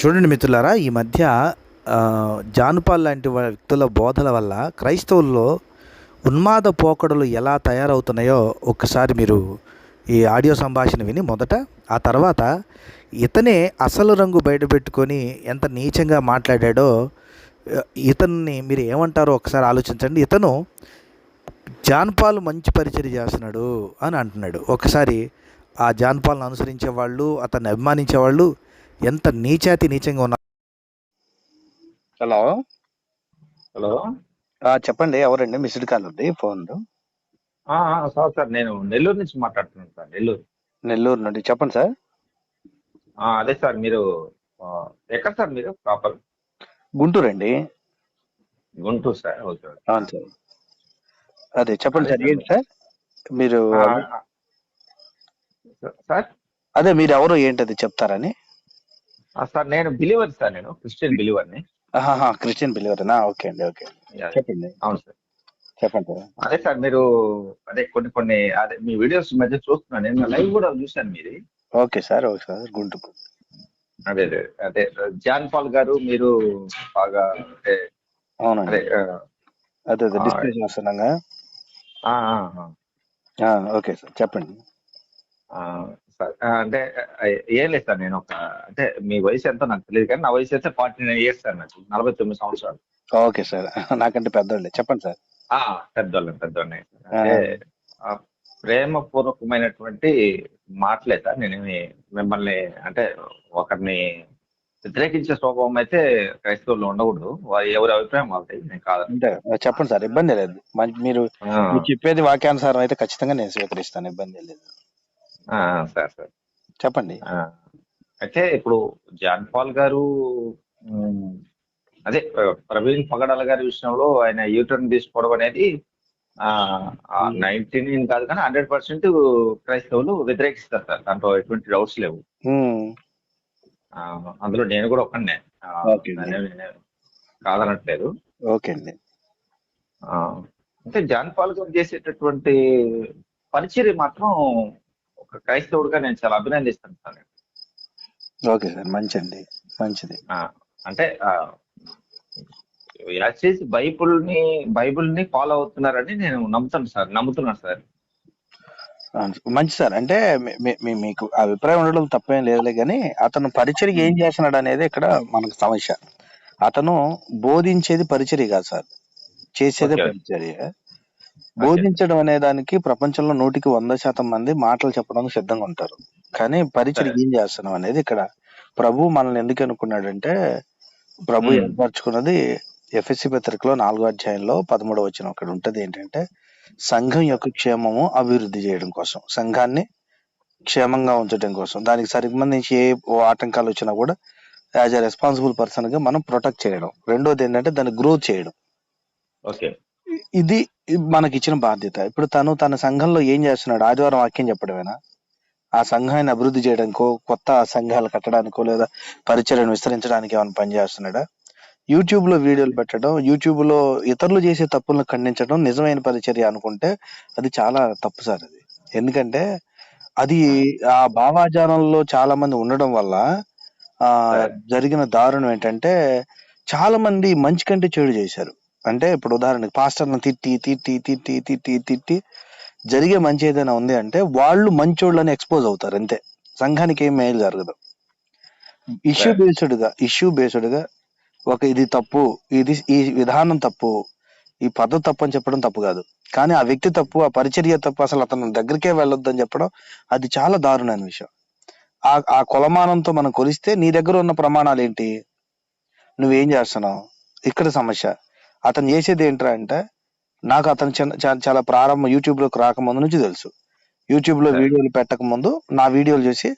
చూడండి మిత్రులారా ఈ మధ్య జానుపాల్ లాంటి వ్యక్తుల బోధల వల్ల క్రైస్తవుల్లో ఉన్మాద పోకడలు ఎలా తయారవుతున్నాయో ఒక్కసారి మీరు ఈ ఆడియో సంభాషణ విని మొదట ఆ తర్వాత ఇతనే అసలు రంగు బయటపెట్టుకొని ఎంత నీచంగా మాట్లాడాడో ఇతన్ని మీరు ఏమంటారో ఒకసారి ఆలోచించండి. ఇతను జాన్పాల్ మంచి పరిచయం చేస్తున్నాడు అని అంటున్నాడు. ఒకసారి ఆ జాన్పాల్ని అనుసరించే వాళ్ళు అతన్ని అభిమానించే వాళ్ళు ఎంత నీచాతి నీచంగా ఉన్నారు హలో? హలో? ఆ, చెప్పండి ఎవరండి? మిస్డ్ కాల్ ఉంది ఫోన్. సార్ సార్ నేను నెల్లూరు నుంచి మాట్లాడుతున్నాను సార్ నెల్లూరు. నెల్లూరు నుండి చెప్పండి సార్. ఆ, అదే సార్ మీరు ఎక్కడ సార్ మీరు ప్రాపర్? గుంటూరు అండి. Guntur sir okay. అవును సార్. అదే చెప్పండి సార్ ఏంటి సార్? మీరు సార్? అదే మీరు ఎవరు ఏంటది చెప్తారని? సార్ నేను బిలీవర్ సార్ నేను క్రిస్టియన్ బిలీవర్ని క్రిస్టియన్ బిలీవరేనా ఓకే అండి ఓకే. చెప్పండి. అవును సార్. చెప్పండి. అదే సార్ మీరు అదే కొన్ని కొన్ని అదే మీ వీడియోస్ మధ్య చూస్తున్నాను నేను లైవ్ కూడా చూశాను మీది. Okay sir okay sir Guntur అదే అదే అదే జాన్ పాల్ గారు మీరు బాగా అంటే అవునండి. అదే అదే డిస్ప్లే చేస్తున్నాగా? ఓకే సార్ చెప్పండి. ఆ, సార్. అంటే ఏం లేదు సార్ నేను ఒక అంటే మీ వయసు ఎంతో నాకు తెలియదు కానీ నా వయసు అయితే ఫార్టీ నైన్ ఇయర్స్ సార్ నాకు నలభై తొమ్మిది సంవత్సరాలు. Okay sir. నాకంటే పెద్దోళ్ళే. చెప్పండి సార్. అంటే ఆ, ప్రేమపూర్వకమైనటువంటి మాటలే సార్ నేనేమి మిమ్మల్ని అంటే ఒకరిని వ్యతిరేకించే స్వభావం అయితే క్రైస్తవుల్లో ఉండకూడదు. వారి ఎవరి అభిప్రాయం వాళ్ళది నేను కాదు. అంటే చెప్పండి సార్ ఇబ్బంది లేదు. మీరు చెప్పేది వాక్యానుసారం అయితే ఖచ్చితంగా నేను స్వీకరిస్తాను ఇబ్బంది లేదు. Sir sir. చెప్పండి. అయితే ఇప్పుడు జాన్ పాల్ గారు అదే ప్రవీణ్ పగడాల గారి విషయంలో ఆయన యూటర్న్ తీసుకోవడం అనేది నైన్టీ నైన్ కాదు కానీ హండ్రెడ్ పర్సెంట్ క్రైస్తవులు వ్యతిరేకిస్తారు సార్. దాంట్లో ఎటువంటి డౌట్స్ లేవు. ఆ, అందులో నేను కూడా Okay. కాదనట్లేదు. ఓకే అండి. అంటే జాన్ పాల్ గారు చేసేటటువంటి పరిచర్య మాత్రం ఒక క్రైస్తవుడిగా నేను చాలా అభినందిస్తాను సార్ ఓకే సార్ మంచిది మంచిది ఆ, అంటే యాక్చువల్లీ బైబుల్ని బైబుల్ని ఫాలో అవుతున్నారని నేను నమ్ముతాను సార్ నమ్ముతున్నాను సార్. మంచి సార్ అంటే మీకు అభిప్రాయం ఉండడం తప్పేం లేదులే కానీ అతను పరిచర్య ఏం చేస్తున్నాడు అనేది ఇక్కడ మనకు సమస్య అతను బోధించేది పరిచర్య కాదు సార్ చేసేదే. పరిచర్య బోధించడం అనే దానికి ప్రపంచంలో నూటికి వంద శాతం మంది మాటలు చెప్పడానికి సిద్ధంగా ఉంటారు. కానీ పరిచర్య సరే. ఏం చేస్తున్నాం అనేది ఇక్కడ ప్రభు మనల్ని ఎందుకు అనుకున్నాడంటే ప్రభు. ఏర్పరచుకున్నది ఎఫ్ఎస్సి పత్రికలో నాలుగో అధ్యాయంలో పదమూడవ వచ్చిన ఒకటి ఉంటది ఏంటంటే సంఘం యొక్క క్షేమము అభివృద్ధి చేయడం కోసం సంఘాన్ని క్షేమంగా ఉంచడం కోసం. దానికి సంబంధించి ఏ ఓ ఆటంకాలు వచ్చినా కూడా యాజ్ అ రెస్పాన్సిబుల్ పర్సన్గా మనం ప్రొటెక్ట్ చేయడం. రెండోది ఏంటంటే దాన్ని గ్రోత్ చేయడం. ఓకే. ఇది మనకి ఇచ్చిన బాధ్యత. ఇప్పుడు తను తన సంఘంలో ఏం చేస్తున్నాడు? ఆదివారం వాక్యం చెప్పడమేనా? ఆ సంఘాన్ని అభివృద్ధి చేయడానికో కొత్త సంఘాలు కట్టడానికో లేదా పరిచర్యను విస్తరించడానికి ఏమైనా పని చేస్తున్నాడా? యూట్యూబ్లో వీడియోలు పెట్టడం యూట్యూబ్లో ఇతరులు చేసే తప్పులను ఖండించడం నిజమైన పరిచర్య అనుకుంటే అది చాలా తప్పు సార్ అది. ఎందుకంటే అది ఆ భావాజాలంలో చాలా మంది ఉండడం వల్ల ఆ. జరిగిన దారుణం ఏంటంటే చాలా మంది మంచి కంటే చెడు చేశారు. అంటే ఇప్పుడు ఉదాహరణకి పాస్టర్లను తిట్టి తిట్టి తిట్టి తిట్టి తిట్టి జరిగే మంచి ఏదైనా ఉంది అంటే వాళ్ళు మంచోళ్ళని ఎక్స్పోజ్ అవుతారు అంతే. సంఘానికి ఏం మేలు జరగదు. Issue Right. బేస్డ్గా ఇష్యూ బేస్డ్గా ఒక ఇది తప్పు ఇది ఈ విధానం తప్పు ఈ పద్ధతి తప్పు అని చెప్పడం తప్పు కాదు. కానీ ఆ వ్యక్తి తప్పు ఆ పరిచర్య తప్పు అసలు అతను దగ్గరికే వెళ్ళొద్దు అని చెప్పడం అది చాలా దారుణమైన విషయం. ఆ ఆ కొలమానంతో మనం కొలిస్తే నీ దగ్గర ఉన్న ప్రమాణాలు ఏంటి? నువ్వేం చేస్తున్నావు? ఇక్కడ సమస్య. అతను చేసేది ఏంట్రా అంటే నాకు అతను చాలా ప్రారంభం యూట్యూబ్లోకి రాకముందు నుంచి తెలుసు. యూట్యూబ్లో. వీడియోలు పెట్టక ముందు నా వీడియోలు చూసి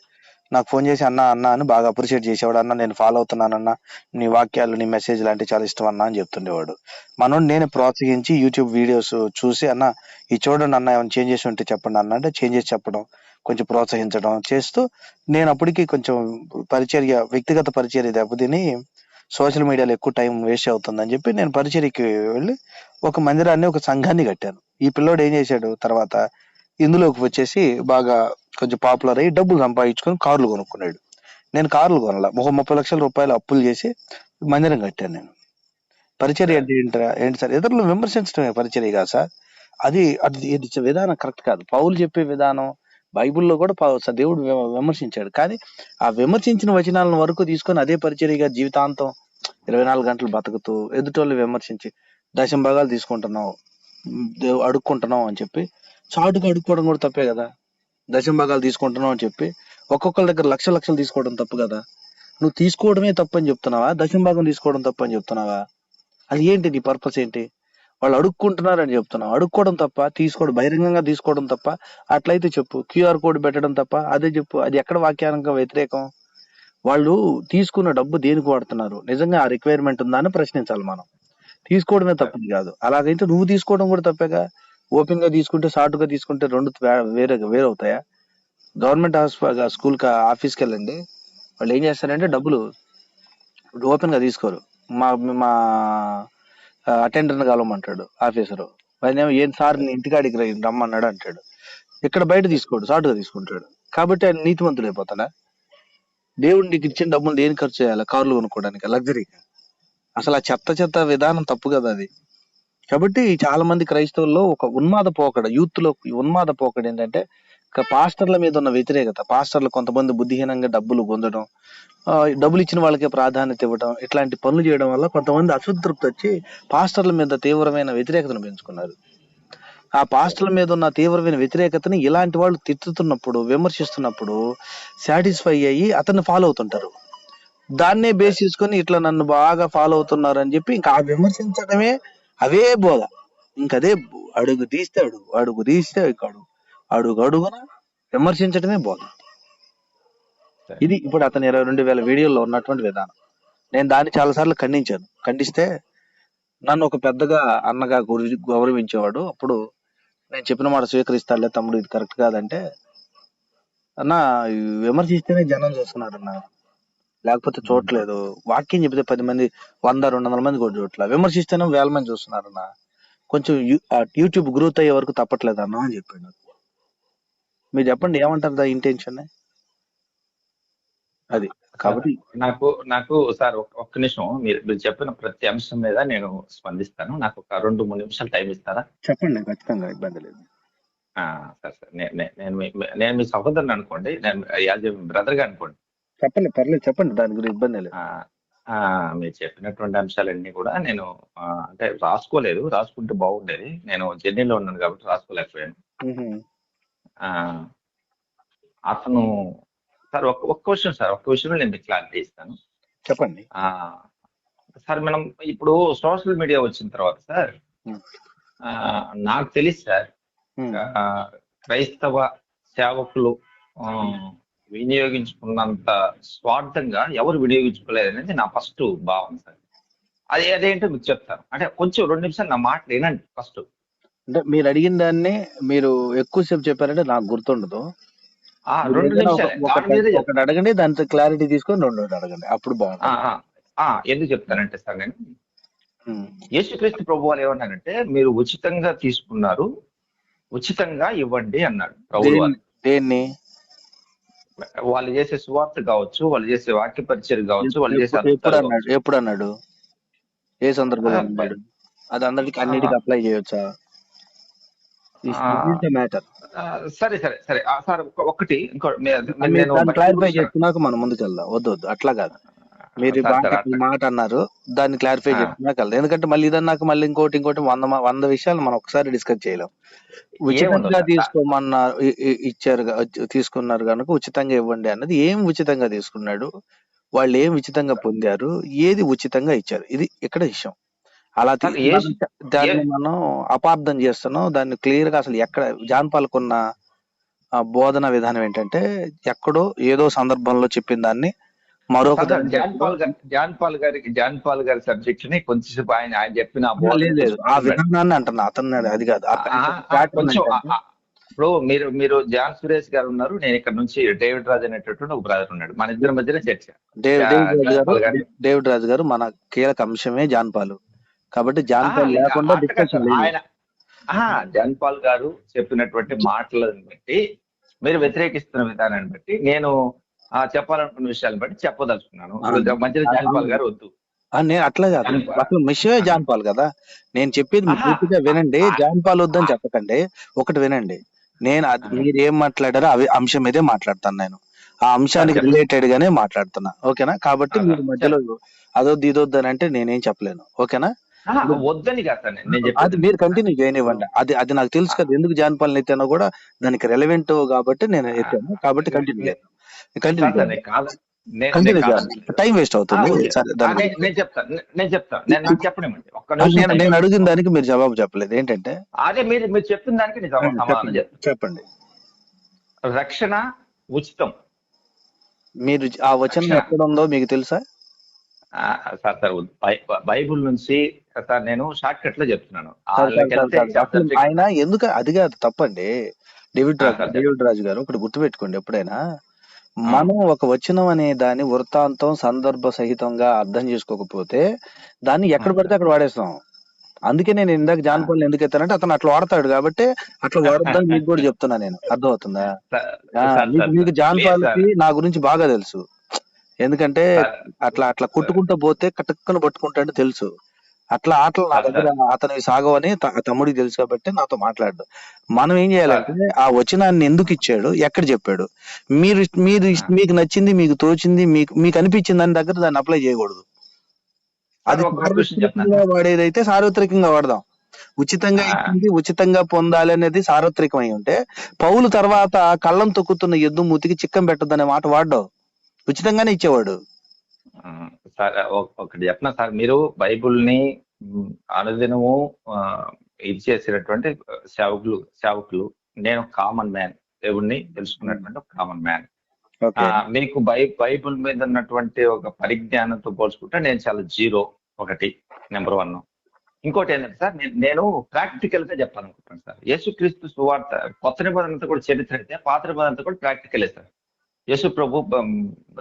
నాకు ఫోన్ చేసి అన్న అన్న అని బాగా అప్రిషియేట్ చేసేవాడు. అన్న నేను ఫాలో అవుతున్నానన్న నీ వాక్యాలు నీ మెసేజ్ లాంటి చాలా ఇష్టం అన్న అని చెప్తుండేవాడు. మనోడు నేను ప్రోత్సహించి యూట్యూబ్ వీడియోస్ చూసి అన్న ఈ చూడండి అన్న ఏమైనా చేంజెస్ ఉంటే చెప్పండి అన్న అంటే చేంజెస్ చెప్పడం కొంచెం ప్రోత్సహించడం చేస్తూ నేను అప్పటికి కొంచెం పరిచర్య వ్యక్తిగత పరిచర్య దెబ్బతిని సోషల్ మీడియాలో ఎక్కువ టైం వేస్ట్ అవుతుందని చెప్పి నేను పరిచర్కి వెళ్ళి ఒక మందిరాన్ని ఒక సంఘాన్ని కట్టాను. ఈ పిల్లోడు ఏం చేశాడు తర్వాత ఇందులోకి వచ్చేసి బాగా కొంచెం పాపులర్ అయ్యి డబ్బులు సంపాదించుకొని కార్లు కొనుక్కున్నాడు. నేను కార్లు కొనాల. ఒక ముప్పై లక్షల రూపాయలు అప్పులు చేసి మందిరం కట్టాను నేను. పరిచర్య అంటే ఏంటరా? ఏంటి సార్? ఇతరులు విమర్శించడమే పరిచర్య కాదు సార్. అది అది విధానం కరెక్ట్ కాదు. పౌలు చెప్పే విధానం బైబిల్లో కూడా దేవుడు విమర్శించాడు. కానీ ఆ విమర్శించిన వచనాలను వరకు తీసుకొని అదే పరిచర్యగా జీవితాంతం ఇరవై నాలుగు గంటలు బతుకుతూ ఎదుటోళ్ళు విమర్శించి దశం భాగాలు తీసుకుంటున్నావు అడుక్కుంటున్నావు అని చెప్పి చాటుగా అడుక్కోవడం కూడా తప్పే కదా. దశం భాగాలు తీసుకుంటున్నావు అని చెప్పి ఒక్కొక్కరి దగ్గర లక్ష లక్షలు తీసుకోవడం తప్పు కదా. నువ్వు తీసుకోవడమే తప్పని చెప్తున్నావా? దశం భాగం తీసుకోవడం తప్పని చెప్తున్నావా? అది ఏంటి నీ పర్పస్ ఏంటి? వాళ్ళు అడుక్కుంటున్నారని చెప్తున్నాం. అడుక్కోవడం తప్ప తీసుకోవడం బహిరంగంగా తీసుకోవడం తప్ప అట్లయితే చెప్పు. క్యూఆర్ కోడ్ పెట్టడం తప్ప అదే చెప్పు. అది ఎక్కడ వాక్యానికి వ్యతిరేకం? వాళ్ళు తీసుకున్న డబ్బు దేనికి వాడుతున్నారు? నిజంగా ఆ రిక్వైర్మెంట్ ఉందా అని ప్రశ్నించాలి మనం. తీసుకోవడమే తప్పది కాదు. అలాగైతే నువ్వు తీసుకోవడం కూడా తప్పేగా? ఓపెన్గా తీసుకుంటే షార్ట్గా తీసుకుంటే రెండు వేరే వేరవుతాయా? గవర్నమెంట్ హాస్పిటల్ స్కూల్ ఆఫీస్కి వెళ్ళండి వాళ్ళు ఏం చేస్తారంటే డబ్బులు ఓపెన్గా తీసుకోరు. మా మా అటెండర్ కలవమంటాడు ఆఫీసరు ఆయనేమో ఏం సార్ నీ ఇంటికాడికి రమ్మన్నాడు అంటాడు. ఇక్కడ బయట తీసుకోడు షార్ట్గా తీసుకుంటాడు. కాబట్టి ఆయన నీతిమంతుడు అయిపోతాడా? దేవుడు నీకు ఇచ్చిన డబ్బులు దేని ఖర్చు చేయాలి? కార్లు కొనుక్కోవడానికి లగ్జరీగా? అసలు ఆ చెత్త చెత్త విధానం తప్పు కదా అది. కాబట్టి చాలా మంది క్రైస్తవుల్లో ఒక ఉన్మాద పోకడ యూత్లో ఉన్మాద పోకడ ఏంటంటే పాస్టర్ల మీద ఉన్న వ్యతిరేకత పాస్టర్లు కొంతమంది బుద్ధిహీనంగా డబ్బులు పొందడం డబ్బులు ఇచ్చిన వాళ్ళకే ప్రాధాన్యత ఇవ్వడం ఇట్లాంటి పనులు చేయడం వల్ల కొంతమంది అసంతృప్తి వచ్చి పాస్టర్ల మీద తీవ్రమైన వ్యతిరేకతను పెంచుకున్నారు. ఆ పాస్టర్ల మీద ఉన్న తీవ్రమైన వ్యతిరేకతని ఇలాంటి వాళ్ళు తిట్టుతున్నప్పుడు విమర్శిస్తున్నప్పుడు సాటిస్ఫై అయ్యి అతన్ని ఫాలో అవుతుంటారు. దాన్నే బేస్ చేసుకొని ఇట్లా నన్ను బాగా ఫాలో అవుతున్నారు అని చెప్పి ఇంకా ఆ విమర్శించడమే అవే బోధ. ఇంకదే అడుగు తీస్తే అడుగు అడుగు తీస్తే అడుగు. అడుగు అడుగున విమర్శించడమే బోధ ఇది ఇప్పుడు అతని ఇరవై రెండు వేల వీడియోల్లో ఉన్నటువంటి విధానం. నేను దాన్ని చాలా సార్లు ఖండించాను. ఖండిస్తే నన్ను ఒక పెద్దగా అన్నగా గురి గౌరవించేవాడు అప్పుడు నేను చెప్పిన మాట స్వీకరిస్తాడులే తమ్ముడు ఇది కరెక్ట్ కాదంటే అన్న విమర్శిస్తేనే జనం చూస్తున్నారు అన్న లేకపోతే చూడట్లేదు. వాక్యం చెప్తే పది మంది వంద రెండు వందల మంది కూడా చూడట్లే. విమర్శిస్తేనే వేల మంది చూస్తున్నారు అన్న కొంచెం యూట్యూబ్ గ్రోత్ అయ్యే వరకు తప్పట్లేదు అన్న అని చెప్పాడు. మీరు చెప్పండి ఏమంటారు దా ఇంటెన్షన్ అది కాబట్టి నాకు నాకు సార్ ఒక్క నిమిషం. మీరు మీరు చెప్పిన ప్రతి అంశం మీద నేను స్పందిస్తాను. నాకు ఒక రెండు మూడు నిమిషాలు టైం ఇస్తారా? చెప్పండి ఖచ్చితంగా ఇబ్బంది లేదు. సరే సార్ నేను మీ- నేను మీ సహోదరుని అనుకోండి నేను యాజ్ బ్రదర్గా అనుకోండి. చెప్పండి పర్లేదు చెప్పండి దాని గురించి ఇబ్బంది లేదు. మీరు చెప్పినటువంటి అంశాలన్నీ కూడా నేను అంటే రాసుకోలేదు. రాసుకుంటే బాగుండేది. నేను జర్నీలో ఉన్నాను కాబట్టి రాసుకోలేకపోయాను. అతను సార్ ఒక్క ఒక్క విషయం సార్ ఒక్క విషయంలో నేను మీకు క్లారిటీ ఇస్తాను. చెప్పండి. ఆ, సార్ మనం ఇప్పుడు సోషల్ మీడియా వచ్చిన తర్వాత సార్ నాకు తెలిసి సార్. క్రైస్తవ సేవకులు వినియోగించుకున్నంత స్వార్థంగా ఎవరు వినియోగించుకోలేదు అనేది నా ఫస్ట్ భావన సార్. అది అదేంటో మీకు చెప్తాను. అంటే కొంచెం రెండు నిమిషాలు నా మాట వినండి ఫస్ట్. అంటే మీరు అడిగిన దాన్ని మీరు ఎక్కువసేపు చెప్పారంటే నాకు గుర్తుండదు. ఆ రెండు ఏదైనా నిమిషాలు. ఒక- దాని మీదే ఒకటి చెప్తాను. ఒకటి అడగండి దాంతో క్లారిటీ తీసుకొని రెండు అడగండి. అప్పుడు బాగుంటుంది. ఎందుకు చెప్తానంటే సార్ నేను. యేసుక్రీస్తు ప్రభు వారు ఏమన్నారంటే మీరు ఉచితంగా తీసుకున్నారు ఉచితంగా ఇవ్వండి అన్నాడు ప్రభు వారు. దేన్ని- వాళ్ళు చేసే సువార్త కావచ్చు వాళ్ళు చేసే వాక్య పరిచయం కావచ్చు వాళ్ళు చేసే ఎప్పుడు ఎప్పుడు అద్భుతాలు అన్నాడు ఎప్పుడు అన్నాడు ఏ సందర్భంలో అన్నాడు? అది అందరికి అన్నిటికీ అప్లై చేయొచ్చా. మ్యాటర్ సరే సరే సరే. సార్ బయట క్లారిఫై. చేసుకున్నాక మనం ముందుకు వెళ్దాం. వద్దు వద్దు అట్లా కాదు. మీరు మాట అన్నారు దాన్ని క్లారిఫై. చేసుకున్నాక వెళ్దాం. ఎందుకంటే మళ్ళీ ఇదన్నాక మళ్ళీ ఇంకోటి ఇంకోటి వంద వంద విషయాలు మనం ఒకసారి డిస్కస్ చేయలేం. ఉచితంగా. తీసుకోమన్నారు ఇచ్చారు తీసుకున్నారు కనుక ఉచితంగా ఇవ్వండి అన్నది ఏం ఉచితంగా తీసుకున్నాడు? వాళ్ళు ఏం ఉచితంగా పొందారు? ఏది ఉచితంగా ఇచ్చారు? ఇది ఇక్కడ విషయం. అలా దాన్ని మనం అపార్థం చేస్తున్నాం. దాన్ని క్లియర్గా అసలు ఎక్కడ జాన్ పాల్కున్న బోధన విధానం ఏంటంటే ఎక్కడో ఏదో సందర్భంలో చెప్పిన దాన్ని మరొక జాన్ పాల్ గారి జాన్ పాల్ గారికి జాన్ పాల్ గారి సబ్జెక్ట్ని కొంచెంసేపు ఆయన ఆయన చెప్పిన ఆ విధానాన్ని అంటున్నా. అతను అది కాదు. కొంచెం ఇప్పుడు మీరు మీరు జాన్ సురేష్ గారు ఉన్నారు. నేను ఇక్కడ నుంచి డేవిడ్ రాజ్ అనేటటువంటి ఒక బ్రదర్ ఉన్నాడు. మన ఇద్దరి మధ్యన చర్చ. డేవిడ్ రాజు జాన్ పాల్ గారు మన కీలక అంశమే జాన్పాలు కాబట్టి జాన్పాల్ ఆ, లేకుండా డిస్కషన్ ఆయన జాన్ పాల్ గారు చెప్పినటువంటి మాటలను బట్టి మీరు వ్యతిరేకిస్తున్న విధానాన్ని బట్టి నేను ఆ చెప్పాలనుకున్న విషయాలను బట్టి చెప్పదలుచుకున్నాను. మధ్యలో ఆ, జానపాల్ గారు వద్దు. నేను అట్లా కాదు. అసలు విషయమే జాన్పాల్ కదా. నేను చెప్పేది. పూర్తిగా వినండి. ఆ. జాన్పాల్ వద్దని చెప్పకండి. ఒకటి వినండి. నేను. మీరు ఏం మాట్లాడారో అవి అంశం మీదే మాట్లాడతాను నేను. ఆ అంశానికి. రిలేటెడ్ గానే మాట్లాడుతున్నా. ఓకేనా? కాబట్టి మీరు మధ్యలో అదొద్దు ఇదొద్దు అని అంటే నేనేం చెప్పలేను. ఓకేనా? వద్దని కాదు నేను. అది మీరు కంటిన్యూ చేయనివ్వండి. అది అది నాకు తెలుసు కదా ఎందుకు జాన్పాల్ ఎత్తానో కూడా దానికి రెలవెంట్ కాబట్టి నేను ఎత్తాను. కాబట్టి కంటిన్యూ కంటిన్యూ కాదు. టైం వేస్ట్ అవుతుంది. నేను చెప్తాను నేను చెప్తాను నేను నాకు చెప్పనివ్వండి. ఒక్క నిమిషం. నేను టైం నేను అడిగిన. దానికి మీరు జవాబు చెప్పలేదు. ఏంటంటే? అదే మీరు మీరు చెప్పిన దానికి నేను సమ- సమాధానం చెప్పండి. రక్షణ ఉచితం. మీరు ఆ వచనం. ఎక్కడ ఉందో మీకు తెలుసా? సార్ సార్ బైబుల్ నుంచి సార్ నేను షార్ట్ కట్లో చెప్తున్నాను ఆయన ఎందుకు అది కాదు తప్పండి. డేవిడ్. డేవిడ్ రాజు గారు ఒకటి గుర్తుపెట్టుకోండి ఎప్పుడైనా. మనం ఒక వచనం అనే దాని వృత్తాంతం సందర్భ సహితంగా అర్థం చేసుకోకపోతే దాన్ని ఎక్కడ. పడితే అక్కడ వాడేస్తాం. అందుకే నేను ఇందాక జానపల్లి ఎందుకు ఎత్తానంటే అతను అట్లా వాడతాడు కాబట్టి అట్లా వాడొద్దని మీకు కూడా చెప్తున్నా నేను. అర్థమవుతుందా? మీకు సార్, జానపాలకి లేదు నా గురించి బాగా తెలుసు. ఎందుకంటే అట్లా అట్లా కొట్టుకుంటూ పోతే కటక్కన పట్టుకుంటాడు తెలుసు. అట్లా ఆటలు నా దగ్గర అతనివి సాగవని తమ్ముడికి తెలుసు కాబట్టి నాతో మాట్లాడు. మనం ఏం చేయాలంటే ఆ వచనాన్ని ఎందుకు ఇచ్చాడు ఎక్కడ చెప్పాడు? మీరు మీరు మీకు నచ్చింది మీకు తోచింది మీకు మీకు అనిపించింది దాని దగ్గర దాన్ని అప్లై చేయకూడదు. అది వాడేదైతే సార్వత్రికంగా వాడదాం. ఉచితంగా. ఇచ్చింది ఉచితంగా పొందాలి అనేది సార్వత్రికమై ఉంటే పౌలు తర్వాత కళ్ళం తొక్కుతున్న ఎద్దు మూతికి చిక్కం పెట్టద్దనే మాట వాడ్డావు. ఉచితంగానే ఇచ్చేవాడు. ఒకటి చెప్పిన సార్. మీరు బైబుల్ని మ్, అనుదినము ఇది చేసేటటువంటి సేవకులు సేవకులు. నేను కామన్ మ్యాన్. దేవుణ్ణి తెలుసుకున్నటువంటి కామన్ మ్యాన్. మీకు బై బైబుల్ మీద ఉన్నటువంటి ఒక పరిజ్ఞానంతో పోల్చుకుంటే నేను చాలా జీరో ఒకటి నెంబర్ వన్. ఇంకోటి ఏంటంటే సార్ నేను- ప్రాక్టికల్గా చెప్పాలనుకుంటున్నాను సార్. యేసుక్రీస్తు సువార్త కొత్త నిబంధన అంతా కూడా చరిత్ర అయితే పాత నిబంధన అంతా కూడా ప్రాక్టికలే సార్. యేసు ప్రభు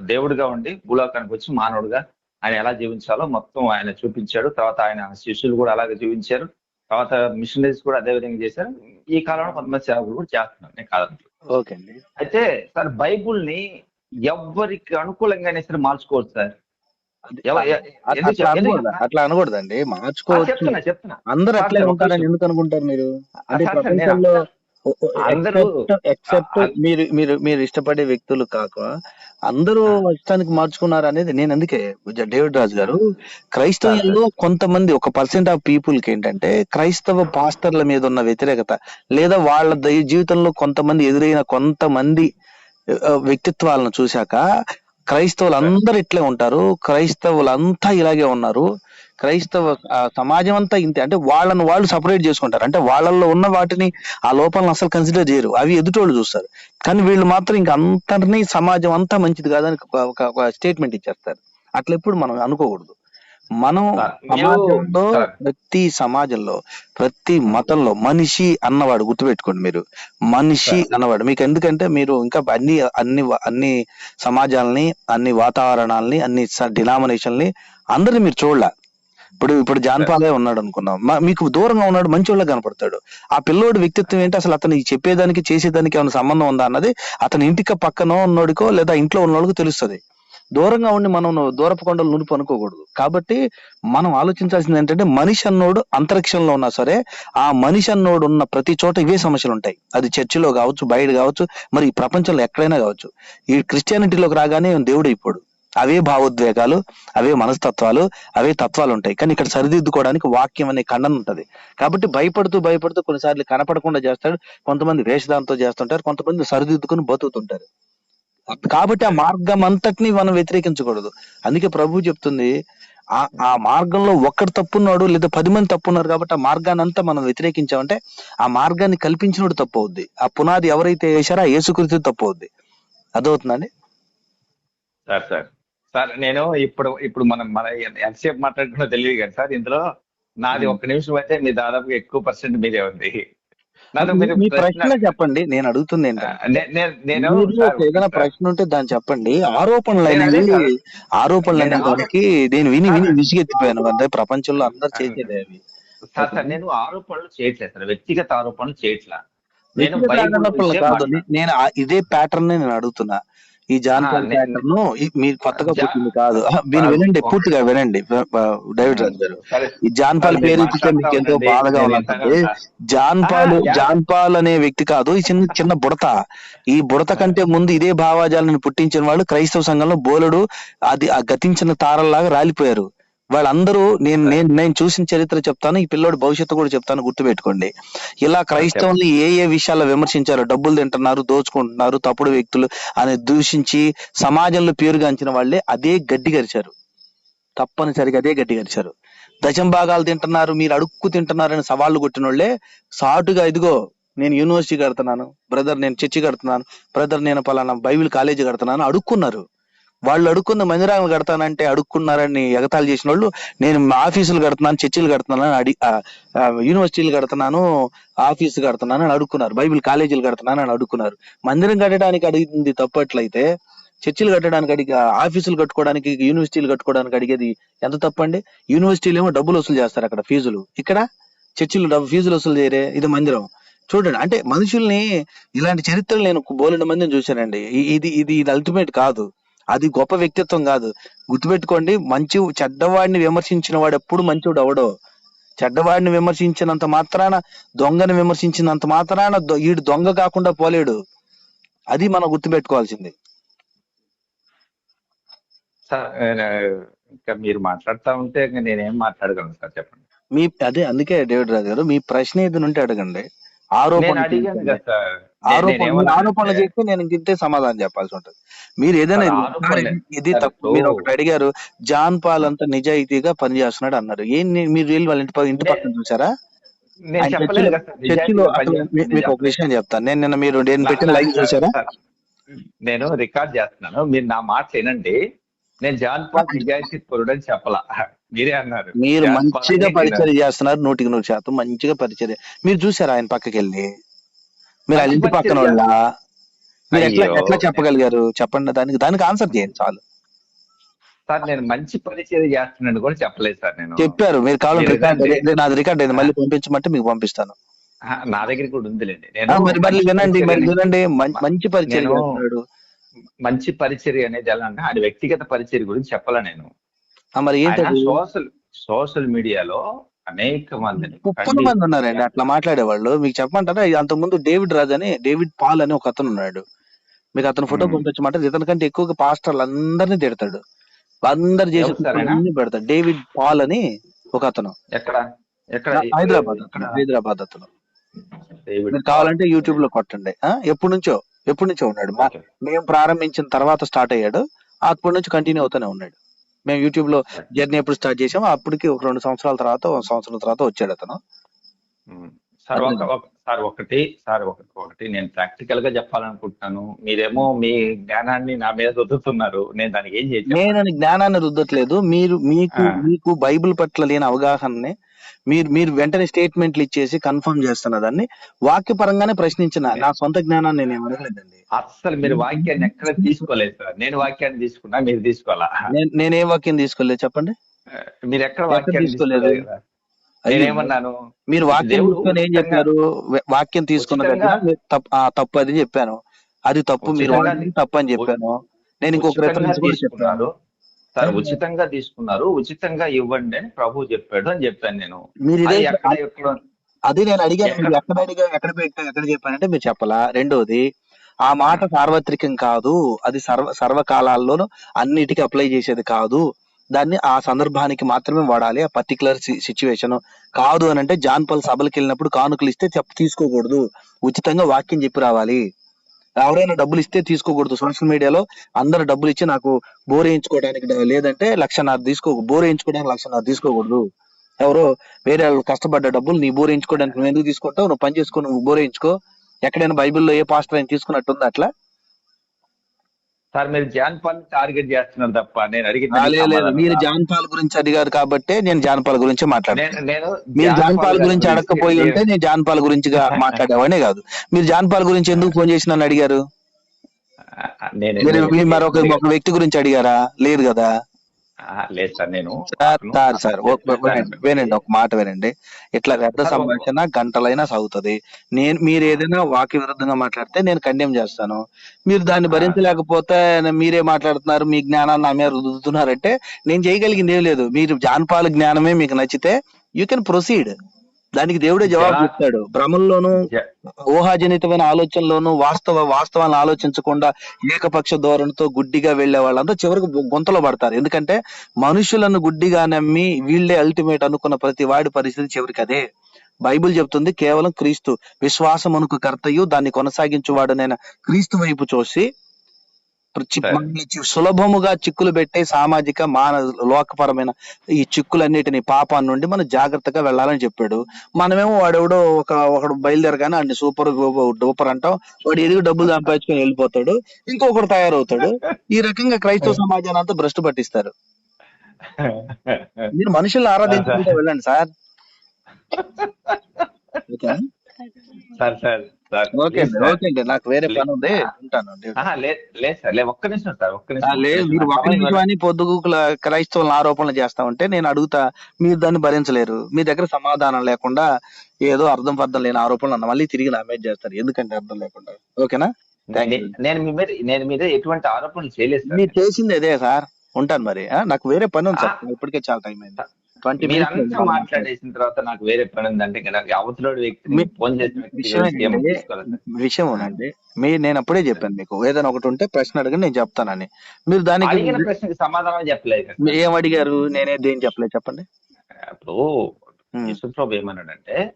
దేవుడిగా ఉండి భూలోకానికి వచ్చి మానవుడిగా ఆయన ఎలా జీవించాలో మొత్తం ఆయన చూపించాడు. తర్వాత ఆయన శిష్యులు కూడా అలాగే జీవించారు. తర్వాత మిషనరీస్ కూడా అదే విధంగా చేశారు. ఈ కాలంలో కొంతమంది సేవకులు కూడా చేస్తున్నారు. నేను కాదంటే ఓకే అండి. అయితే సార్ బైబుల్ని ఎవ్వరికి అనుకూలంగానే సరే మార్చుకోవచ్చు సార్? అట్లా అనకూడదండి మార్చుకోవచ్చు. చెప్తున్నా చెప్తున్నా. అందరూ అట్లే ఉంటారని. ఎందుకు అనుకుంటారు మీరు? అంటే ప్రపంచంలో అందరూ ఎక్సెప్ట్ మీరు మీరు మీరు ఇష్టపడే వ్యక్తులు కాక అందరూ. ఇష్టానికి మార్చుకున్నారు అనేది నేను అందుకే డేవిడ్ రాజు గారు. క్రైస్తవుల్లో కొంతమంది ఒక పర్సెంట్ ఆఫ్ పీపుల్కి ఏంటంటే క్రైస్తవ పాస్టర్ల మీద ఉన్న వ్యతిరేకత లేదా వాళ్ళ జీవితంలో కొంతమంది ఎదురైన కొంతమంది వ్యక్తిత్వాలను చూశాక క్రైస్తవులు అందరూ ఇట్లే ఉంటారు. క్రైస్తవులంతా ఇలాగే ఉన్నారు. క్రైస్తవ సమాజం అంతా ఇంతే. అంటే వాళ్ళని వాళ్ళు సపరేట్ చేసుకుంటారు. అంటే వాళ్ళల్లో ఉన్న వాటిని ఆ లోపాలను అసలు కన్సిడర్ చేయరు. అవి ఎదుటోళ్ళు చూస్తారు. కానీ వీళ్ళు మాత్రం ఇంక అందరినీ సమాజం అంతా మంచిది కాదని ఒక- స్టేట్మెంట్ ఇచ్చేస్తారు. అట్లా ఎప్పుడు మనం అనుకోకూడదు. మనం సమాజంలో. ప్రతి సమాజంలో ప్రతి మతంలో మనిషి అన్నవాడు గుర్తుపెట్టుకోండి మీరు. మనిషి. అన్నవాడు. మీకు ఎందుకంటే మీరు ఇంకా అన్ని అన్ని అన్ని సమాజాలని అన్ని వాతావరణాలని అన్ని డినామినేషన్ని అందరిని మీరు చూడలే. ఇప్పుడు ఇప్పుడు జాన్పాలే ఉన్నాడు అనుకున్నాం మీకు దూరంగా ఉన్నాడు మంచి కనపడతాడు. ఆ పిల్లోడు వ్యక్తిత్వం ఏంటి? అసలు అతను చెప్పేదానికి చేసేదానికి ఏమైనా సంబంధం ఉందా అన్నది అతని ఇంటికి పక్కనో ఉన్నోడికో లేదా ఇంట్లో ఉన్నోడికో తెలుస్తుంది. దూరంగా ఉండి మనం దూరపు కొండలు నునుపు అనుకోకూడదు. కాబట్టి మనం ఆలోచించాల్సింది ఏంటంటే మనిషి అన్నోడు అంతరిక్షంలో ఉన్నా సరే ఆ మనిషి అన్నోడు ఉన్న ప్రతి చోట ఇవే సమస్యలు ఉంటాయి. అది చర్చిలో కావచ్చు బయట కావచ్చు మరి ఈ ప్రపంచంలో ఎక్కడైనా కావచ్చు. ఈ క్రిస్టియానిటీలోకి రాగానే దేవుడు అయిపోడు. అవే భావోద్వేగాలు అవే మనస్తత్వాలు అవే తత్వాలు ఉంటాయి కానీ ఇక్కడ సరిదిద్దుకోవడానికి వాక్యం అనే ఖండన ఉంటది. కాబట్టి భయపడుతూ భయపడుతూ కొన్నిసార్లు కనపడకుండా చేస్తాడు కొంతమంది వేషధాంతో చేస్తుంటారు. కొంతమంది సరిదిద్దుకుని బతుకుతుంటారు. కాబట్టి ఆ మార్గం అంతటిని మనం వ్యతిరేకించకూడదు. అందుకే ప్రభు చెప్తుంది ఆ ఆ మార్గంలో ఒక్కడు తప్పున్నాడు లేదా పది మంది తప్పున్నారు కాబట్టి ఆ మార్గాన్ని అంతా మనం వ్యతిరేకించామంటే ఆ మార్గాన్ని కల్పించినోడు తప్పు అవుద్ది ఆ పునాది ఎవరైతే వేశారో ఆ యేసుకృతి తప్పు అవుద్ది అదవుతుందండి సార్ సార్. సార్ నేను ఇప్పుడు ఇప్పుడు మనం మన ఎంతసేపు మాట్లాడుకున్నా తెలియదు కదా సార్ ఇందులో నాది ఒక్క నిమిషం అయితే మీ దాదాపుగా ఎక్కువ పర్సెంట్ మీదే ఉంది. మీ ప్రశ్న చెప్పండి నేను అడుగుతుంది నేను ఏదైనా ప్రశ్న ఉంటే దాన్ని చెప్పండి. ఆరోపణలు. ఆరోపణలు అనే దానికి నేను విని విని. విసిగెత్తిపోయాను. అంటే ప్రపంచంలో అందరు చేసేదే అవి. సార్ సార్ నేను ఆరోపణలు చేయట్లేదు సార్. వ్యక్తిగత ఆరోపణలు చేయట్లా. నేను నేను ఇదే ప్యాటర్న్ నేను అడుగుతున్నా. ఈ జాన్ ఆ, పాల్ నే- మీరు కొత్తగా పుట్టింది కాదు. మీరు. వినండి పూర్తిగా వినండి డేవిడ్ రాజు గారు ఈ జాన్ పాల్ సరే, పేరు మీకు ఎంతో బాధగా ఉండండి, ఉన్నట్టుంది నేను వింటాను. జాన్ ఆ, పాల్ జా- జాన్ పాల్ అనే వ్యక్తి కాదు ఈ చిన్న చిన్న బుడత. ఈ బుడత కంటే ముందు ఇదే భావాజాలను పుట్టించిన వాళ్ళు క్రైస్తవ సంఘంలో బోలెడు అది ఆ గతించిన తారల్లాగా రాలిపోయారు. వాళ్ళందరూ నేను నేను నేను చూసిన చరిత్ర చెప్తాను ఈ పిల్లోడి భవిష్యత్తు కూడా చెప్తాను గుర్తుపెట్టుకోండి. ఇలా క్రైస్తవుల్ని ఏ ఏ విషయాల్లో విమర్శించారో డబ్బులు తింటున్నారు దోచుకుంటున్నారు తప్పుడు వ్యక్తులు అని దూషించి సమాజంలో పేరుగాంచిన వాళ్ళే అదే గడ్డి గరిచారు. తప్పనిసరిగా అదే గడ్డి గరిచారు. దశం భాగాలు తింటున్నారు మీరు అడుక్కు తింటున్నారని సవాళ్ళు కొట్టిన వాళ్ళే సాటుగా ఇదిగో నేను యూనివర్సిటీ కడుతున్నాను బ్రదర్ నేను చర్చి కడుతున్నాను బ్రదర్ నేను పలానా బైబిల్ కాలేజీ కడుతున్నాను అడుక్కున్నారు. వాళ్ళు అడుక్కున్న మందిరాలు కడతానంటే అడుక్కున్నారని ఎగతాళి చేసిన వాళ్ళు నేను ఆఫీసులు కడుతున్నాను చర్చిలు కడుతున్నాను అడి ఆ, యూనివర్సిటీలు కడుతున్నాను ఆఫీసు కడుతున్నాను అని అడుక్కున్నారు బైబిల్ కాలేజీలు కడుతున్నాను అని అడుక్కున్నారు. మందిరం కట్టడానికి అడిగింది తప్పట్లయితే చర్చిలు కట్టడానికి అడిగి ఆఫీసులు కట్టుకోవడానికి యూనివర్సిటీలు కట్టుకోవడానికి అడిగేది ఎంత తప్పండి? యూనివర్సిటీలు ఏమో డబ్బులు వసూలు చేస్తారు అక్కడ ఫీజులు. ఇక్కడ చర్చిలు డబ్బు ఫీజులు వసూలు చేయరే ఇది మందిరం. చూడండి అంటే మనుషుల్ని ఇలాంటి చరిత్రలు నేను బోలెడు మందిని చూశానండి. ఇది ఇది ఇది అల్టిమేట్ కాదు. అది గొప్ప వ్యక్తిత్వం కాదు. గుర్తుపెట్టుకోండి మంచి చెడ్డవాడిని విమర్శించిన వాడు ఎప్పుడు మంచివాడు అవడో. చెడ్డవాడిని విమర్శించినంత మాత్రాన దొంగని విమర్శించినంత మాత్రాన ఈడు దొంగ కాకుండా పోలేడు. అది మనం గుర్తుపెట్టుకోవాల్సింది. సార్ ఆ, ఇంకా మీరు మాట్లాడుతూ ఉంటే నేనేం మాట్లాడగలను సార్ చెప్పండి. మీ అదే అందుకే డేవిడ్ రాజు గారు మీ ప్రశ్న ఏదైనా ఉంటే అడగండి. ఆరోపణ అడిగాను కదా సార్. ఆరోపణలు చేస్తే నేను ఇంతే సమాధానం చెప్పాల్సి ఉంటుంది. మీరు ఏదైనా ఇది- తప్పు. మీరు ఒకటి అడిగారు జాన్ పాల్ అంత నిజాయితీగా పనిచేస్తున్నాడు అన్నారు. ఏం మీరు వెళ్ళి వాళ్ళ ఇంటి ఇంటి పక్కన చూసారా? చర్చిలో మీకు ఒక. విషయం చెప్తాను. నేను నిన్న మీరు నేను పెట్టిన లైవ్ చూసారా? సార్, నేను రికార్డ్ చేస్తున్నాను. మీరు నా మాట వినండి. నేను జాన్ పాల్ నిజాయితీ పరుడని చెప్పలా. మీరే అన్నారు. మీరు మంచిగా అని పరిచయం చేస్తున్నారు నూటికి నూరు శాతం. మంచిగా పరిచయం మీరు చూసారా ఆయన పక్కకి వెళ్ళి? మీరు వాళ్ళ మంచి ఇంటి పక్కన. వాళ్ళ? మీరు ఎట్లా. ఎట్లా చెప్పగలిగారు? చెప్పండి దానికి దానికి ఆన్సర్ చేయండి చాలు. సార్ నేను మంచి పరిచయం చేస్తున్నాను కూడా చెప్పలేదు సార్ నేను. చెప్పారు మీరు కావాలంటే రికార్డ్. నాది రికార్డ్ అయింది మళ్ళీ పంపించమంటే మీకు పంపిస్తాను. ఆ, నా దగ్గర కూడా ఉందిలేండి. ఆ, నేను మరి మరి మంచి వినండి మరి వినండి. మంచి పరిచయం మంచి పరిచర్య అనేది ఎలా అంటే అది వ్యక్తిగత పరిచర్య గురించి చెప్పాల నేను. ఆ, మరి ఏంటది? సోషల్ సోషల్ మీడియాలో అనేక మందిని. ముప్పై మంది ఉన్నారండి అట్లా మాట్లాడేవాళ్ళు. మీకు చెప్పమంటారా? అంత ముందు డేవిడ్ రాజ్ అని డేవిడ్ పాల్ అని ఒక అతను ఉన్నాడు. మీకు అతను ఫోటో. పంపించమంటే ఇతని కంటే ఎక్కువగా పాస్టర్లు అందరినీ తిడతాడు. అందరు చేసే పెడతాడు. డేవిడ్ పాల్ అని ఒక అతను ఎక్కడ? ఎక్కడ? హైదరాబాద్? హైదరాబాద్ అతను. మీరు కావాలంటే యూట్యూబ్లో కొట్టండి ఎప్పటి నుంచో ఎప్పటి నుంచో ఉన్నాడు. మేము ప్రారంభించిన తర్వాత స్టార్ట్ అయ్యాడు. అప్పటి నుంచి కంటిన్యూ అవుతూనే ఉన్నాడు. మేము యూట్యూబ్లో జర్నీ ఎప్పుడు స్టార్ట్ చేసామో అప్పటికి ఒక రెండు సంవత్సరాల తర్వాత ఒక సంవత్సరం తర్వాత వచ్చాడు అతను మ్మ్. సార్ ఒక సార్ ఒకటి సార్ ఒక- ఒకటి నేను ప్రాక్టికల్గా చెప్పాలనుకుంటున్నాను. మీరేమో మీ జ్ఞానాన్ని నా మీద రుద్దుతున్నారు. నేను దానికి ఏం చేయాలి నేను జ్ఞానాన్ని రుద్దట్లేదు. మీరు మీకు. మీకు బైబిల్ పట్ల లేని అవగాహనని మీరు మీరు వెంటనే స్టేట్మెంట్లు ఇచ్చేసి కన్ఫర్మ్ చేస్తున్న దాన్ని వాక్యపరంగానే ప్రశ్నించిన నా సొంత జ్ఞానాన్ని నేను అడగలేదండి. అస్సలు మీరు వాక్యాన్ని ఎక్కడ తీసుకోలేదు సార్. నేను వాక్యాన్ని తీసుకున్నా మీరు తీసుకోవాలా? నేను వాక్యం తీసుకోలేదు చెప్పండి? మీరు ఎక్కడ ఎక్కడ వాక్యాన్ని తీసుకోలేదు? నేనేమన్నాను? మీరు వాక్యం ఏం చెప్పారు? వాక్యం తీసుకున్న దగ్గర తప్పు అది చెప్పాను. అది తప్పు మీరు తప్పు అని చెప్పాను. నేను ఇంకొక రెఫరెన్స్ కూడా సార్ ఉచితంగా తీసుకున్నారు. ఉచితంగా ఇవ్వండి అని ప్రభు చెప్పాడు అని చెప్పాను నేను. మీరు ఇదే అది ఎక్కడ ఎక్కడ అది నేను అడిగాను. ఎక్కడ అడిగా ఎక్కడ పెట్టా ఎక్కడ చెప్పానంటే మీరు చెప్పలా? రెండోది ఆ మాట సార్వత్రికం కాదు. అది సర్వ సర్వకాలాల్లోనూ అన్నిటికీ అప్లై చేసేది కాదు. దాన్ని ఆ సందర్భానికి మాత్రమే వాడాలి. ఆ పర్టికులర్ సిచ్యువేషన్ కాదు అని అంటే జాన్పల్ సభలకు వెళ్ళినప్పుడు కానుకలు ఇస్తే తీసుకోకూడదు. ఉచితంగా వాక్యం చెప్పి రావాలి. ఎవరైనా డబ్బులు ఇస్తే తీసుకోకూడదు. సోషల్ మీడియాలో అందరు డబ్బులు ఇచ్చి నాకు బోర్ వేయించుకోవడానికి లేదంటే లక్షన్నర తీసుకో బోర్ వేయించుకోవడానికి లక్షన్నర తీసుకోకూడదు. ఎవరో వేరే వాళ్ళు కష్టపడ్డ డబ్బులు నీ బోర్ వేయించుకోవడానికి నువ్వు ఎందుకు తీసుకుంటావు? నువ్వు పని చేసుకో నువ్వు బోర్ వేయించుకో. ఎక్కడైనా బైబిల్లో ఏ పాస్టర్ అయినా తీసుకున్నట్టుంది అట్లా? సార్ మీరు జాన్ పాల్ టార్గెట్ చేస్తున్నారు తప్ప నేను లేదు. మీరు జాన్ పాల్ గురించి అడిగారు కాబట్టి నేను జాన్ పాల్ గురించి మాట్లాడాను. నేను మీరు జాన్ పాల్ గారి గురించి అడగకపోయి ఉంటే నేను జాన్ పాల్ గురించి మాట్లాడేవాడే కాదు. మీరు జాన్ పాల్ గురించి ఎందుకు ఫోన్ చేసి నన్ను అడిగారు? నేను మీరు మీరు మరొక ఒక వ్యక్తి గురించి అడిగారా? లేదు కదా? లేదు సార్ నేను సార్ సార్ వినండి ఒక మాట వినండి. ఇట్లా సార్, సంభాషణ గంటలైనా సాగుతుంది. నేను మీరు ఏదైనా వాక్య విరుద్ధంగా మాట్లాడితే నేను కండెమ్ చేస్తాను. మీరు దాన్ని. భరించలేకపోతే మీరే మాట్లాడుతున్నారు మీ జ్ఞానాన్ని నా మీద రుద్దుతున్నారంటే నేను చేయగలిగింది ఏం లేదు. మీరు జానపాల జ్ఞానమే మీకు నచ్చితే యూ కెన్ ప్రొసీడ్ దానికి దేవుడే జవాబు ఇస్తాడు. భ్రమంలోను ఊహాజనితమైన ఆలోచనలోను వాస్తవ వాస్తవాలను ఆలోచించకుండా ఏకపక్ష ధోరణితో గుడ్డిగా వెళ్ళే వాళ్ళంతా చివరికి గుంతలో పడతారు. ఎందుకంటే మనుషులను గుడ్డిగా నమ్మి వీళ్ళే అల్టిమేట్ అనుకున్న ప్రతి వాడి పరిస్థితి చివరికి అదే. బైబిల్ చెప్తుంది కేవలం క్రీస్తు. విశ్వాసమునకు కర్తయు. దాన్ని కొనసాగించువాడునైన క్రీస్తు వైపు చూసి సులభముగా చిక్కులు పెట్టే సామాజిక మాన లోకపరమైన ఈ చిక్కులన్నిటిని పాపాన్ని నుండి మనం జాగ్రత్తగా వెళ్ళాలని చెప్పాడు. మనమేమో వాడెవడో ఒక ఒకడు బయలుదేరగానే అన్ని సూపర్ డూపర్ అంటాం. వాడు ఎదుగు డబ్బులు సంపాదించుకొని వెళ్ళిపోతాడు. ఇంకొకడు తయారవుతాడు. ఈ రకంగా క్రైస్తవ సమాజాన్ని అంతా భ్రష్టు పట్టిస్తారు. మీరు మనుషుల్ని ఆరాధించుకుంటూ వెళ్ళండి sir. Okay sir sir sir okay okay అండి నాకు వేరే పని ఉంది ఉంటాను లేదు సార్ లేదు ఒక్క నిమిషం సార్ ఒక్క ఆ, నిమిషం. లేదు మీరు నా ఒక సమయం నిమిషం అని పొద్దుగుకుల క్రైస్తవులను ఆరోపణలు చేస్తా ఉంటే నేను అడుగుతా మీరు దాన్ని భరించలేరు. మీ దగ్గర సమాధానం లేకుండా ఏదో అర్థం పర్థం లేని ఆరోపణలు అన్న మళ్ళీ తిరిగి నా మీద చేస్తారు. ఎందుకంటే అర్థం లేకుండా? ఓకేనా? నేను మీ మీద నేను మీద ఎటువంటి ఆరోపణలు చేయలేదు మీరు చేసింది అదే సార్. ఉంటాను మరి. నాకు వేరే పని ఉంది సార్. ఇప్పటికే చాలా టైం అయింది. ట్వంటీ మీరంతా మాట్లాడేసిన తర్వాత నాకు వేరే పని ఉందంటే నాకు అవతలోడి వ్యక్తి ఫోన్ చేసిన విషయం గురించి ఏమో ఏంటంటే తీసుకోవాలి సార్. విషయం అండి మీ నేను అప్పుడే చెప్పాను మీకు. ఏదైనా ఒకటి ఉంటే ప్రశ్న అడగండి నేను చెప్తానని. మీరు దానికి అడిగిన ప్రశ్నకి సమాధానం చెప్పలేదు. ఏం అడిగారు? నేనే దేని చెప్పలేదు చెప్పండి. ఇప్పుడు ఏమన్నాడంటే.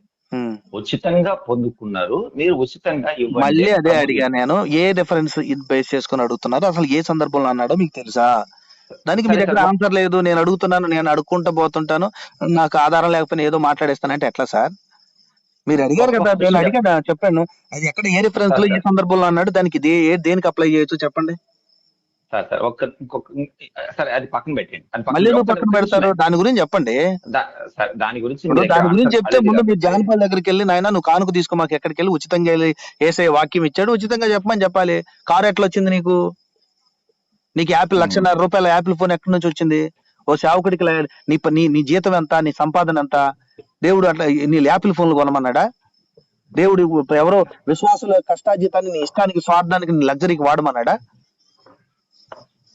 ఉచితంగా పొందుకున్నారు మీరు ఉచితంగా మళ్ళీ అదే అడిగా నేను. ఏ రిఫరెన్స్ ఇది బేస్ చేసుకుని అడుగుతున్నారు? అసలు ఏ సందర్భంలో అన్నాడో మీకు తెలుసా? దానికి మీ దగ్గర సార్. ఆన్సర్ లేదు నేను అడుగుతున్నాను నేను అడుక్కుంటూ పోతుంటాను నాకు ఆధారం లేకపోయినా ఏదో మాట్లాడేస్తానంటే ఎట్లా సార్? మీరు అడిగారు కదా నేను అడిగాను? చెప్పాను. అది ఎక్కడ ఏ రిఫరెన్స్లో ఏ సందర్భంలో అన్నాడు దానికి దేనికి అప్లై చేయొచ్చు చెప్పండి? సార్ సార్ ఒక్క ఇంకొక సరే అది పక్కన పెట్టండి. మళ్ళీ పెడతారు? దాని గురించి చెప్పండి. దాని గురించి దాని గురించి చెప్తే అడిగి ముందు మీరు జానపాల దగ్గరికి వెళ్ళి నాయన నువ్వు కానుక తీసుకో మాకు ఎక్కడికి వెళ్ళి ఉచితంగా వెళ్ళి ఏసే వాక్యం ఇచ్చాడు ఉచితంగా చెప్పమని చెప్పాలి. కారు ఎట్లా వచ్చింది నీకు? నీకు యాపిల్. లక్షన్నర రూపాయల యాపిల్ ఫోన్ ఎక్కడి నుంచి వచ్చింది? ఓ సేవకుడికి నీ నీ నీ జీతం ఎంత? నీ సంపాదన ఎంత? దేవుడు అట్లా నీ యాపిల్ ఫోన్లు కొనమన్నాడా? దేవుడు ఎవరో విశ్వాసుల కష్టాజీతాన్ని నీ ఇష్టానికి స్వార్థానికి నీ లగ్జరీకి వాడమన్నాడా?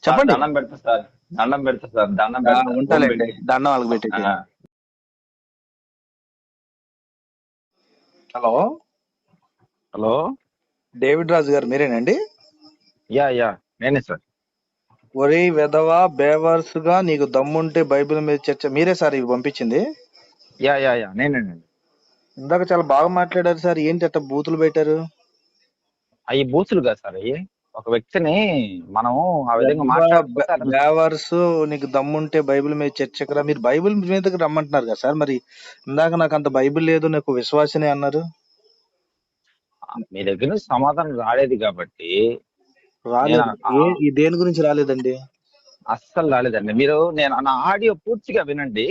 చెప్పండి. దండం పెడతా సార్. దండం పెడతా సార్. దండం ఉంటాలండి దండం వాళ్ళకి పెట్టేసి ఆ, హలో? హలో? డేవిడ్ రాజు గారు మీరేనండి? Yeah yeah. నేనే సార్. ఒరే వెధవా బేవర్స్గా నీకు దమ్ముంటే బైబిల్ మీద చర్చ. మీరే సార్ ఇవి పంపించింది? Yeah yeah yeah. నేనేనండి ఇందాక చాలా బాగా మాట్లాడారు సార్. ఏంటి అట్ట బూతులు పెట్టారు? అవి బూతులు కదా సార్ అవి ఒక వ్యక్తిని మనం ఆ విధంగా అతను- బేవర్స్ నీకు దమ్ముంటే బైబిల్ మీద చర్చకురా. మీరు బైబిల్ మీదకి రమ్మంటున్నారు కదా సార్. మరి ఇందాక నాకు అంత బైబిల్ లేదు నాకు విశ్వాసనే అన్నారు. మీ దగ్గర నుంచి సమాధానం రాలేదు కాబట్టి రాలేదు. దేని గురించి రాలేదండి? అస్సలు రాలేదండి. మీరు నేను నా ఆడియో పూర్తిగా వినండి.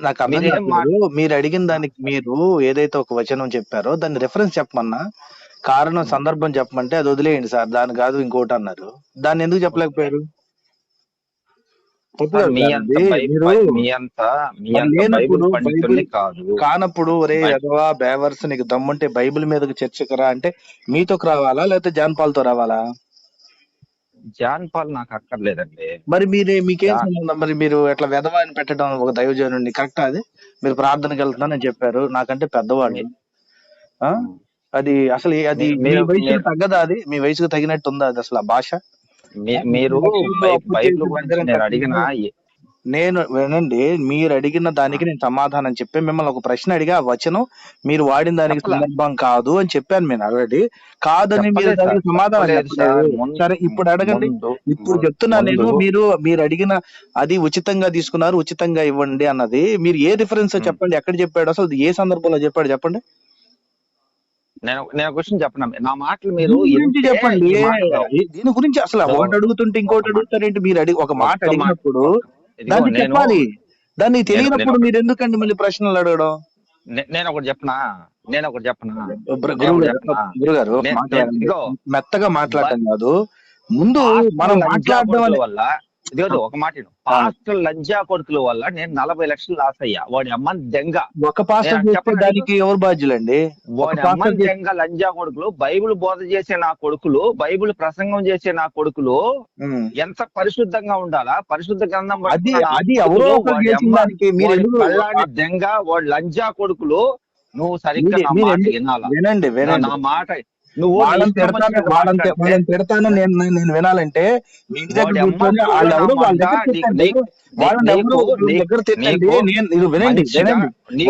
నాకు మీరేం అడిగిన దానికి మీరు ఏదైతే ఒక వచనం చెప్పారో దాన్ని రిఫరెన్స్ చెప్పమన్నా. కారణం సందర్భం చెప్పమంటే అది వదిలేయండి సార్. దాని కాదు ఇంకోటి అన్నారు. దాన్ని ఎందుకు చెప్పలేకపోయారు? కానప్పుడు ఒరే ఎదవా బేవర్స్ నీకు దమ్ముంటే బైబిల్ మీదకి చర్చకురా అంటే మీతోకి రావాలా? లేకపోతే జాన్పాల్తో రావాలా? జాన్ పాల్ నాకు అక్కర్లేదండి. మరి మీరు మీకేం. సంబంధం? మరి మీరు ఎట్లా వెధవా అని పెట్టడం ఒక దైవజనుడిని కరెక్టా అది? మీరు ప్రార్థనకి వెళ్తున్నానని చెప్పారు నాకంటే పెద్దవాడు ఆ? అది అసలు ఏ- అది మీ- మీ మీరు- వయసుకు మీరు- తగ్గదా అది? మీ వయసుకు తగినట్టు ఉందా అది అసలు ఆ భాష? మీ- మీరు బై- బైబిల్ గురించి నేను అడిగిన ఏ- నేను వినండి మీరు అడిగిన దానికి నేను సమాధానం చెప్పి మిమ్మల్ని ఒక ప్రశ్న అడిగా వచనం మీరు వాడిన దానికి. సందర్భం కాదు అని చెప్పాను నేను ఆల్రెడీ కాదని మీరు దానికి సమాధానం సార్. ఇప్పుడు అడగండి ఇప్పుడు చెప్తున్నా నేను మీరు మీరు అడిగిన అది ఉచితంగా తీసుకున్నారు ఉచితంగా ఇవ్వండి అన్నది మీరు ఏ రిఫరెన్స్ మ్. చెప్పండి ఎక్కడ చెప్పాడు అసలు ఏ సందర్భంలో చెప్పాడు చెప్పండి నేను నేను క్వశ్చన్ చెప్పను నా మాటలు మీరు చెప్పండి దీని గురించి అసలు ఒకటి అడుగుతుంటే ఇంకోటి. అడుగుతారేంటి మీరు అడిగి ఒక మాట. అడిగినప్పుడు దాన్ని నేను చెప్పాలి. దాన్ని తెలియనప్పుడు మీరు ఎందుకండి మళ్ళీ ప్రశ్నలు అడగడం? నేను ఒకటి చెప్పనా? నేను ఒకటి చెప్పనా? మెత్తగా మాట్లాడటం కాదు. ముందు మనం మాట్లాడడం వల్ల ఇదిగో ఒక మాట విను. పాస్టర్ లంజా కొడుకుల వల్ల నేను నలభై లక్షలు లాస్ అయ్యా. వాడి అమ్మని దెంగ. ఒక పాస్టర్. దానికి ఎవరు బాధ్యులండి? వాడి చేస్తే- దెంగ లంజా కొడుకులు బైబిల్ బోధ చేసే నా కొడుకులు బైబిల్ ప్రసంగం చేసే నా కొడుకులు. ఎంత పరిశుద్ధంగా ఉండాలా? పరిశుద్ధ గ్రంథం అది అది ఎవరో అమ్మ, దెంగ వాడు లంజా కొడుకులు నువ్వు సరిగ్గా నా మాట వినాలా? వినండి నా మాట నువ్వు వాళ్ళని తిడతాను వాళ్ళని తిడతాను నేను నేను- వినాలంటే మీ దగ్గర కూర్చొని వాళ్ళు ఎవరు వాళ్ళ దగ్గర తిట్టండి. వాళ్ళని ఎవరు దగ్గర తిట్టండి. నేను ఇది వినండి వినండి.